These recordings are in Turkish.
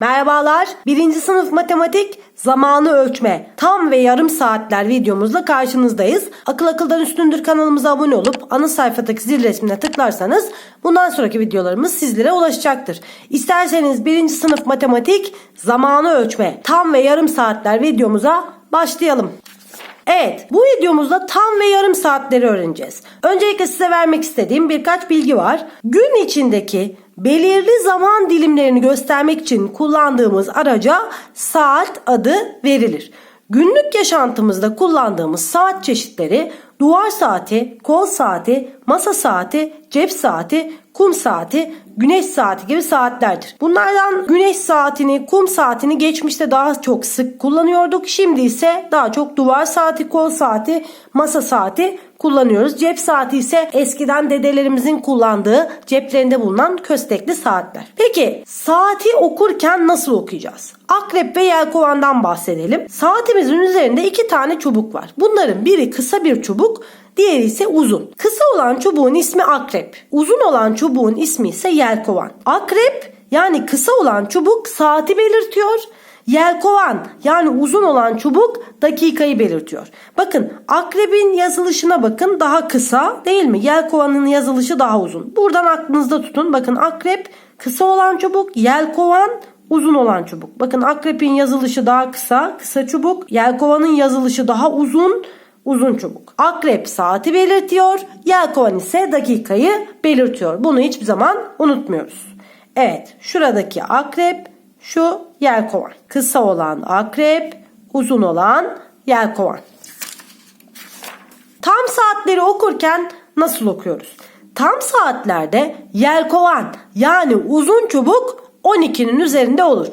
Merhabalar. Birinci sınıf matematik zamanı ölçme tam ve yarım saatler videomuzla karşınızdayız. Akıl akıldan üstündür kanalımıza abone olup ana sayfadaki zil resmine tıklarsanız bundan sonraki videolarımız sizlere ulaşacaktır. İsterseniz birinci sınıf matematik zamanı ölçme tam ve yarım saatler videomuza başlayalım. Evet, bu videomuzda tam ve yarım saatleri öğreneceğiz. Öncelikle size vermek istediğim birkaç bilgi var. Gün içindeki belirli zaman dilimlerini göstermek için kullandığımız araca saat adı verilir. Günlük yaşantımızda kullandığımız saat çeşitleri duvar saati, kol saati, masa saati, cep saati, kum saati, güneş saati gibi saatlerdir. Bunlardan güneş saatini, kum saatini geçmişte daha çok sık kullanıyorduk. Şimdi ise daha çok duvar saati, kol saati, masa saati kullanıyoruz. Cep saati ise eskiden dedelerimizin kullandığı ceplerinde bulunan köstekli saatler. Peki saati okurken nasıl okuyacağız? Akrep ve yelkovandan bahsedelim. Saatimizin üzerinde iki tane çubuk var. Bunların biri kısa bir çubuk, diğeri ise uzun. Kısa olan çubuğun ismi akrep. Uzun olan çubuğun ismi ise yelkovan. Akrep yani kısa olan çubuk saati belirtiyor. Yelkovan yani uzun olan çubuk dakikayı belirtiyor. Bakın akrebin yazılışına bakın daha kısa değil mi? Yelkovanın yazılışı daha uzun. Buradan aklınızda tutun. Bakın akrep kısa olan çubuk, yelkovan uzun olan çubuk. Bakın akrepin yazılışı daha kısa, kısa çubuk. Yelkovanın yazılışı daha uzun, uzun çubuk. Akrep saati belirtiyor, yelkovan ise dakikayı belirtiyor. Bunu hiçbir zaman unutmuyoruz. Evet, şuradaki akrep, şu yelkovan. Kısa olan akrep, uzun olan yelkovan. Tam saatleri okurken nasıl okuyoruz? Tam saatlerde yelkovan yani uzun çubuk 12'nin üzerinde olur.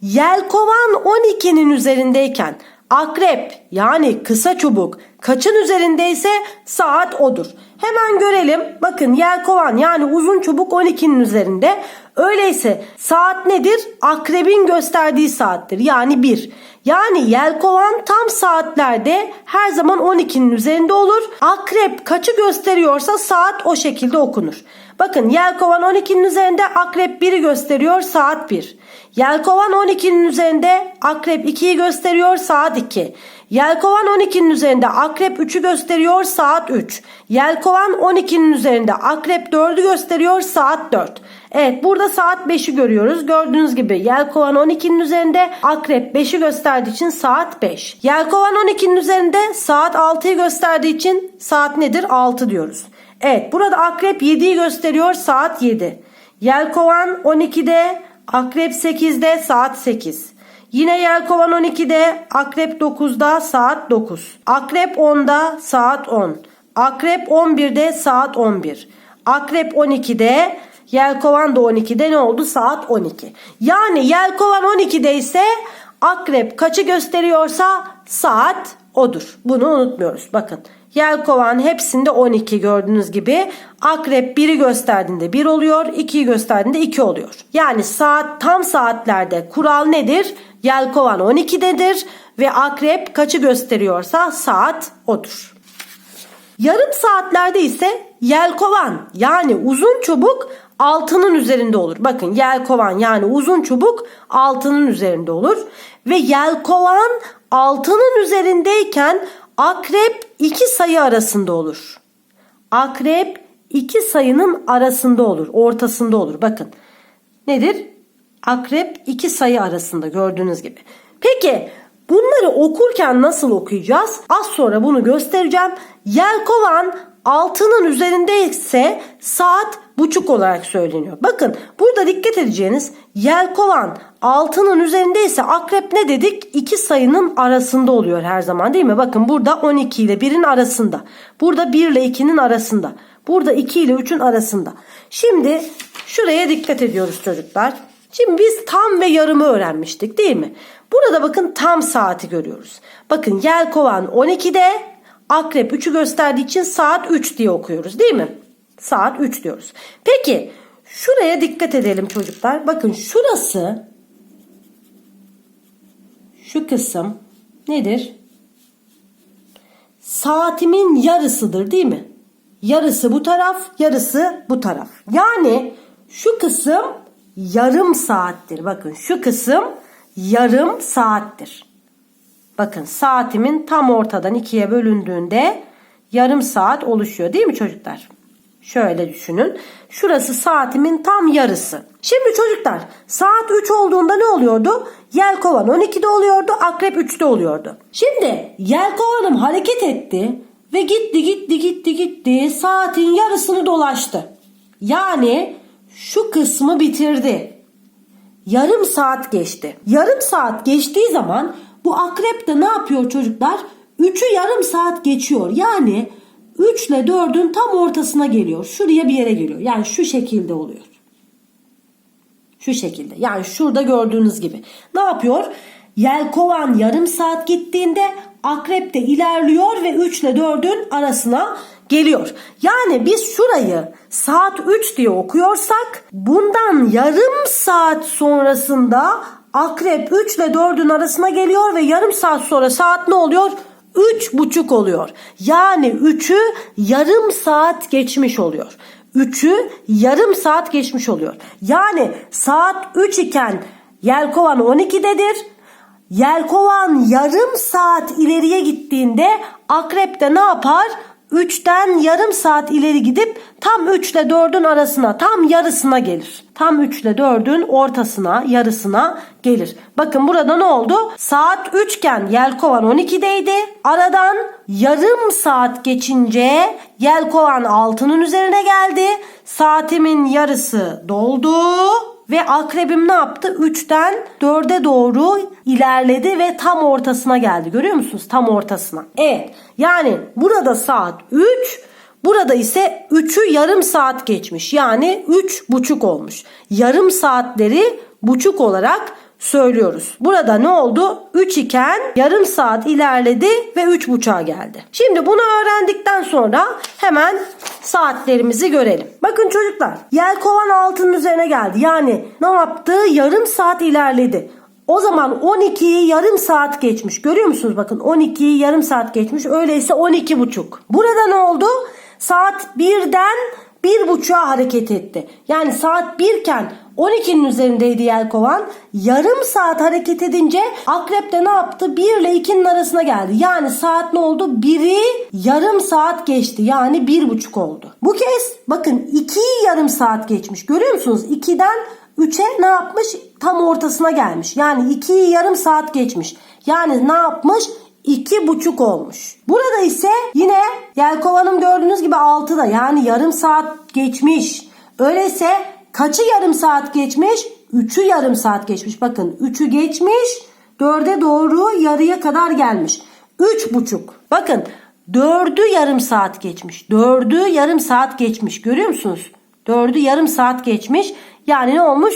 Yelkovan 12'nin üzerindeyken akrep yani kısa çubuk kaçın üzerindeyse saat odur. Hemen görelim. Bakın yelkovan yani uzun çubuk 12'nin üzerinde. Öyleyse saat nedir? Akrebin gösterdiği saattir. Yani 1. Yani yelkovan tam saatlerde her zaman 12'nin üzerinde olur. Akrep kaçı gösteriyorsa saat o şekilde okunur. Bakın yelkovan 12'nin üzerinde akrep 1'i gösteriyor saat 1. Yelkovan 12'nin üzerinde akrep 2'yi gösteriyor saat 2. Yelkovan 12'nin üzerinde akrep 3'ü gösteriyor saat 3. Yelkovan 12'nin üzerinde akrep 4'ü gösteriyor saat 4. Evet burada saat 5'i görüyoruz. Gördüğünüz gibi yelkovan 12'nin üzerinde akrep 5'i gösterdiği için saat 5. Yelkovan 12'nin üzerinde saat 6'yı gösterdiği için saat nedir? 6 diyoruz. Evet burada akrep 7'yi gösteriyor saat 7. Yelkovan 12'de akrep 8'de saat 8. Yine yelkovan 12'de akrep 9'da saat 9. Akrep 10'da saat 10. Akrep 11'de saat 11. Akrep 12'de yelkovan da 12'de ne oldu? Saat 12. Yani yelkovan 12'de ise akrep kaçı gösteriyorsa saat odur. Bunu unutmuyoruz. Bakın Yelkovan hepsinde 12 gördüğünüz gibi. Akrep 1'i gösterdiğinde 1 oluyor. 2'yi gösterdiğinde 2 oluyor. Yani saat tam saatlerde kural nedir? Yelkovan 12'dedir ve akrep kaçı gösteriyorsa saat odur. Yarım saatlerde ise yelkovan yani uzun çubuk altının üzerinde olur. Bakın yelkovan yani uzun çubuk altının üzerinde olur. Ve yelkovan altının üzerindeyken akrep iki sayı arasında olur. Akrep iki sayının arasında olur. Ortasında olur. Bakın nedir? Akrep iki sayı arasında gördüğünüz gibi. Peki bunları okurken nasıl okuyacağız? Az sonra bunu göstereceğim. Yelkovan altının üzerindeyse saat buçuk olarak söyleniyor. Bakın burada dikkat edeceğiniz yelkovan altının üzerindeyse akrep ne dedik? İki sayının arasında oluyor her zaman değil mi? Bakın burada 12 ile 1'in arasında. Burada 1 ile 2'nin arasında. Burada 2 ile 3'ün arasında. Şimdi şuraya dikkat ediyoruz çocuklar. Şimdi biz tam ve yarımı öğrenmiştik değil mi? Burada bakın tam saati görüyoruz. Bakın yelkovan 12'de akrep 3'ü gösterdiği için saat 3 diye okuyoruz değil mi? Saat 3 diyoruz. Peki şuraya dikkat edelim çocuklar. Bakın şurası şu kısım nedir? Saatimin yarısıdır değil mi? Yarısı bu taraf, yarısı bu taraf. Yani şu kısım yarım saattir. Bakın şu kısım yarım saattir. Bakın saatimin tam ortadan ikiye bölündüğünde yarım saat oluşuyor değil mi çocuklar? Şöyle düşünün. Şurası saatimin tam yarısı. Şimdi çocuklar saat 3 olduğunda ne oluyordu? Yelkovan 12'de oluyordu, akrep 3'te oluyordu. Şimdi yelkovanım hareket etti ve gitti gitti gitti gitti saatin yarısını dolaştı. Yani şu kısmı bitirdi. Yarım saat geçti. Yarım saat geçtiği zaman bu akrep de ne yapıyor çocuklar? 3'ü yarım saat geçiyor. Yani 3 ile 4'ün tam ortasına geliyor. Şuraya bir yere geliyor. Yani şu şekilde oluyor. Şu şekilde. Yani şurada gördüğünüz gibi. Ne yapıyor? Yelkovan yarım saat gittiğinde akrep de ilerliyor ve 3 ile 4'ün arasına geliyor. Yani biz şurayı saat 3 diye okuyorsak bundan yarım saat sonrasında akrep 3 ile 4'ün arasına geliyor ve yarım saat sonra saat ne oluyor? Üç buçuk oluyor. Yani üçü yarım saat geçmiş oluyor. Üçü yarım saat geçmiş oluyor. Yani saat 3 iken Yelkovan 12'dedir. Yelkovan yarım saat ileriye gittiğinde akrep de ne yapar? 3'ten yarım saat ileri gidip tam 3 ile 4'ün arasına tam yarısına gelir. Tam 3 ile 4'ün ortasına yarısına gelir. Bakın burada ne oldu? Saat 3 iken Yelkovan 12'deydi. Aradan yarım saat geçince Yelkovan 6'nın üzerine geldi. Saatimin yarısı doldu. Ve akrebim ne yaptı? 3'ten 4'e doğru ilerledi ve tam ortasına geldi. Görüyor musunuz? Tam ortasına. Evet. Yani burada saat 3, burada ise 3'ü yarım saat geçmiş. Yani 3 buçuk olmuş. Yarım saatleri buçuk olarak söylüyoruz. Burada ne oldu? 3 iken yarım saat ilerledi ve 3 buçuğa geldi. Şimdi bunu öğrendikten sonra hemen saatlerimizi görelim. Bakın çocuklar yelkovan altının üzerine geldi. Yani ne yaptı? Yarım saat ilerledi. O zaman 12'yi yarım saat geçmiş. Görüyor musunuz? Bakın 12'yi yarım saat geçmiş. Öyleyse 12 buçuk. Burada ne oldu? Saat 1'den bir buçuğa hareket etti. Yani saat 1 iken 12'nin üzerindeydi Yelkovan. Yarım saat hareket edince Akrep de ne yaptı? 1 ile 2'nin arasına geldi. Yani saat ne oldu? 1'i yarım saat geçti. Yani bir buçuk oldu. Bu kez bakın 2'yi yarım saat geçmiş. Görüyor musunuz? 2'den 3'e ne yapmış? Tam ortasına gelmiş. Yani 2'yi yarım saat geçmiş. Yani ne yapmış? İki buçuk olmuş. Burada ise yine Yelkovan'ım gördüğünüz gibi 6'da yani yarım saat geçmiş. Öyleyse kaçı yarım saat geçmiş? 3'ü yarım saat geçmiş. Bakın 3'ü geçmiş 4'e doğru yarıya kadar gelmiş. 3 buçuk. Bakın 4'ü yarım saat geçmiş. 4'ü yarım saat geçmiş. Görüyor musunuz? 4'ü yarım saat geçmiş. Yani ne olmuş?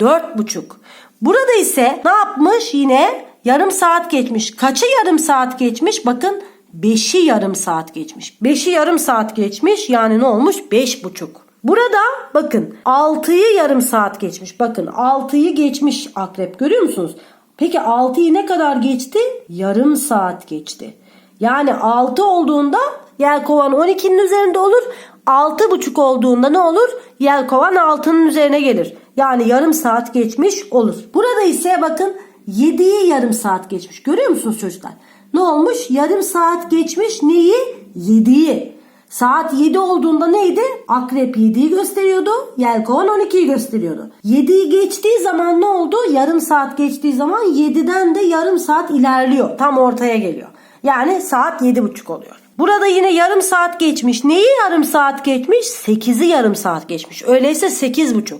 4 buçuk. Burada ise ne yapmış? Yine yarım saat geçmiş. Kaçı yarım saat geçmiş? Bakın 5'i yarım saat geçmiş. 5'i yarım saat geçmiş. Yani ne olmuş? 5 buçuk. Burada bakın 6'yı yarım saat geçmiş. Bakın 6'yı geçmiş akrep görüyor musunuz? Peki 6'yı ne kadar geçti? Yarım saat geçti. Yani 6 olduğunda yelkovan 12'nin üzerinde olur. 6,5 olduğunda ne olur? Yelkovan 6'nın üzerine gelir. Yani yarım saat geçmiş olur. Burada ise bakın 7'yi yarım saat geçmiş. Görüyor musunuz çocuklar? Ne olmuş? Yarım saat geçmiş neyi? 7'yi. Saat 7 olduğunda neydi? Akrep 7'yi gösteriyordu. Yelkovan 12'yi gösteriyordu. 7'yi geçtiği zaman ne oldu? Yarım saat geçtiği zaman 7'den de yarım saat ilerliyor. Tam ortaya geliyor. Yani saat 7.30 oluyor. Burada yine yarım saat geçmiş. Neyi yarım saat geçmiş? 8'i yarım saat geçmiş. Öyleyse 8.30.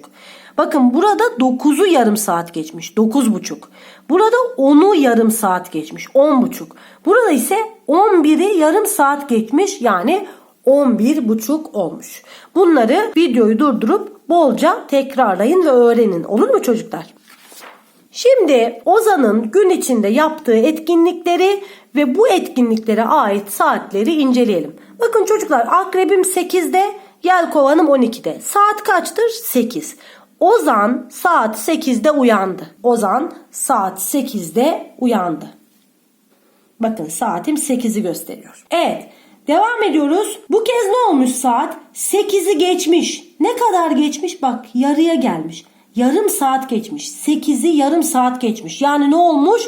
Bakın burada 9'u yarım saat geçmiş. 9.30. Burada 10'u yarım saat geçmiş. 10.30. Burada ise 11'i yarım saat geçmiş. Yani 11 buçuk olmuş. Bunları videoyu durdurup bolca tekrarlayın ve öğrenin. Olur mu çocuklar? Şimdi Ozan'ın gün içinde yaptığı etkinlikleri ve bu etkinliklere ait saatleri inceleyelim. Bakın çocuklar akrebim 8'de, yelkovanım 12'de. Saat kaçtır? 8. Ozan saat 8'de uyandı. Ozan saat 8'de uyandı. Bakın saatim 8'i gösteriyor. Evet. Devam ediyoruz. Bu kez ne olmuş saat? 8'i geçmiş. Ne kadar geçmiş? Bak yarıya gelmiş. Yarım saat geçmiş. 8'i yarım saat geçmiş. Yani ne olmuş?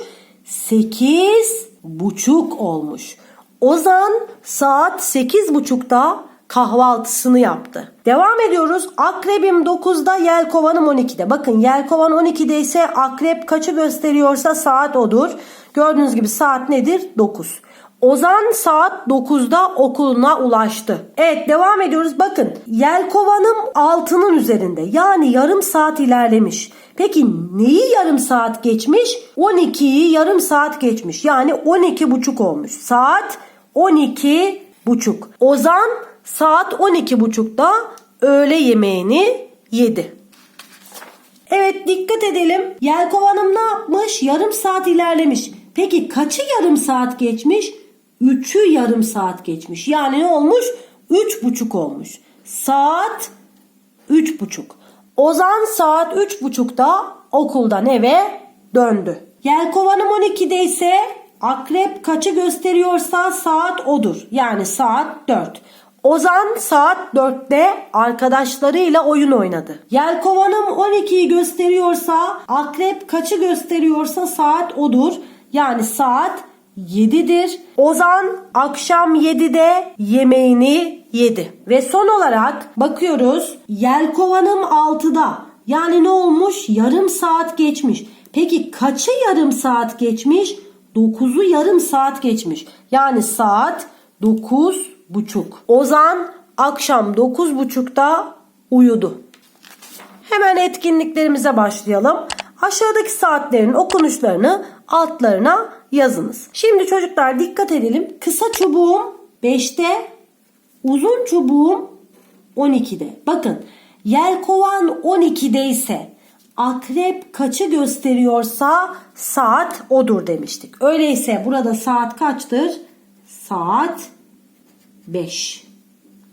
8 buçuk olmuş. Ozan saat 8 buçukta kahvaltısını yaptı. Devam ediyoruz. Akrebim 9'da, yelkovanım 12'de. Bakın yelkovan 12'de ise akrep kaçı gösteriyorsa saat odur. Gördüğünüz gibi saat nedir? 9. Ozan saat 9'da okuluna ulaştı. Evet devam ediyoruz. Bakın yelkovanım 6'nın üzerinde. Yani yarım saat ilerlemiş. Peki neyi yarım saat geçmiş? 12'yi yarım saat geçmiş. Yani 12 buçuk olmuş. Saat 12 buçuk. Ozan saat 12 buçukta öğle yemeğini yedi. Evet dikkat edelim. Yelkovanım ne yapmış? Yarım saat ilerlemiş. Peki kaçı yarım saat geçmiş? Üçü yarım saat geçmiş. Yani ne olmuş? Üç buçuk olmuş. Saat üç buçuk. Ozan saat üç buçukta okuldan eve döndü. Yelkovanım 12'de ise akrep kaçı gösteriyorsa saat odur. Yani saat 4. Ozan saat 4'te arkadaşlarıyla oyun oynadı. Yelkovanım 12'yi gösteriyorsa akrep kaçı gösteriyorsa saat odur. Yani saat 7'dir. Ozan akşam 7'de yemeğini yedi. Ve son olarak bakıyoruz. Yelkovanım 6'da. Yani ne olmuş? Yarım saat geçmiş. Peki kaçı yarım saat geçmiş? 9'u yarım saat geçmiş. Yani saat 9 buçuk. Ozan akşam 9 buçukta uyudu. Hemen etkinliklerimize başlayalım. Aşağıdaki saatlerin okunuşlarını altlarına yazınız. Şimdi çocuklar dikkat edelim. Kısa çubuğum 5'te, uzun çubuğum 12'de. Bakın yelkovan 12'de ise akrep kaçı gösteriyorsa saat odur demiştik. Öyleyse burada saat kaçtır? Saat 5.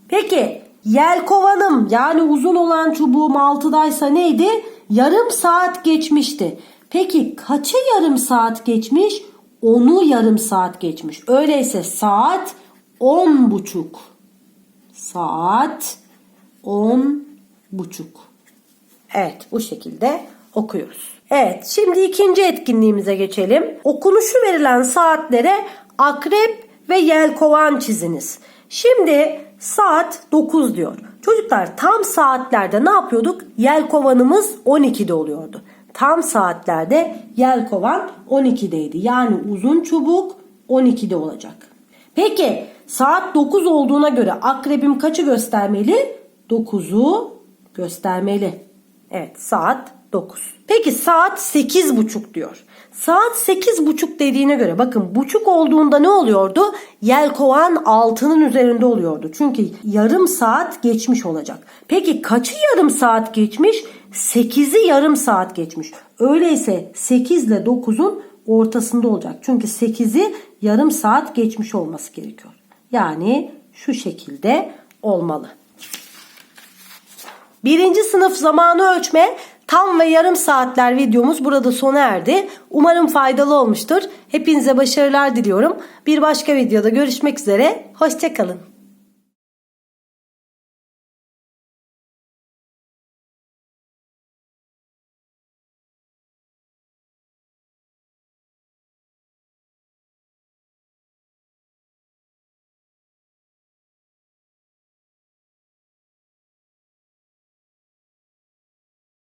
Peki yelkovanım yani uzun olan çubuğum 6'daysa neydi? Yarım saat geçmişti. Peki kaçı yarım saat geçmiş? Onu yarım saat geçmiş. Öyleyse saat 10 buçuk. Saat 10 buçuk. Evet bu şekilde okuyoruz. Evet şimdi ikinci etkinliğimize geçelim. Okunuşu verilen saatlere akrep ve yelkovan çiziniz. Şimdi saat 9 diyor. Çocuklar tam saatlerde ne yapıyorduk? Yelkovanımız 12'de oluyordu. Tam saatlerde yelkovan 12'deydi. Yani uzun çubuk 12'de olacak. Peki saat 9 olduğuna göre akrebim kaçı göstermeli? 9'u göstermeli. Evet saat 9. Peki saat 8.30 diyor. Saat 8.30 dediğine göre bakın buçuk olduğunda ne oluyordu? Yelkovan altının üzerinde oluyordu. Çünkü yarım saat geçmiş olacak. Peki kaçı yarım saat geçmiş? 8'i yarım saat geçmiş. Öyleyse 8 ile 9'un ortasında olacak. Çünkü 8'i yarım saat geçmiş olması gerekiyor. Yani şu şekilde olmalı. Birinci sınıf zamanı ölçme tam ve yarım saatler videomuz burada sona erdi. Umarım faydalı olmuştur. Hepinize başarılar diliyorum. Bir başka videoda görüşmek üzere. Hoşçakalın.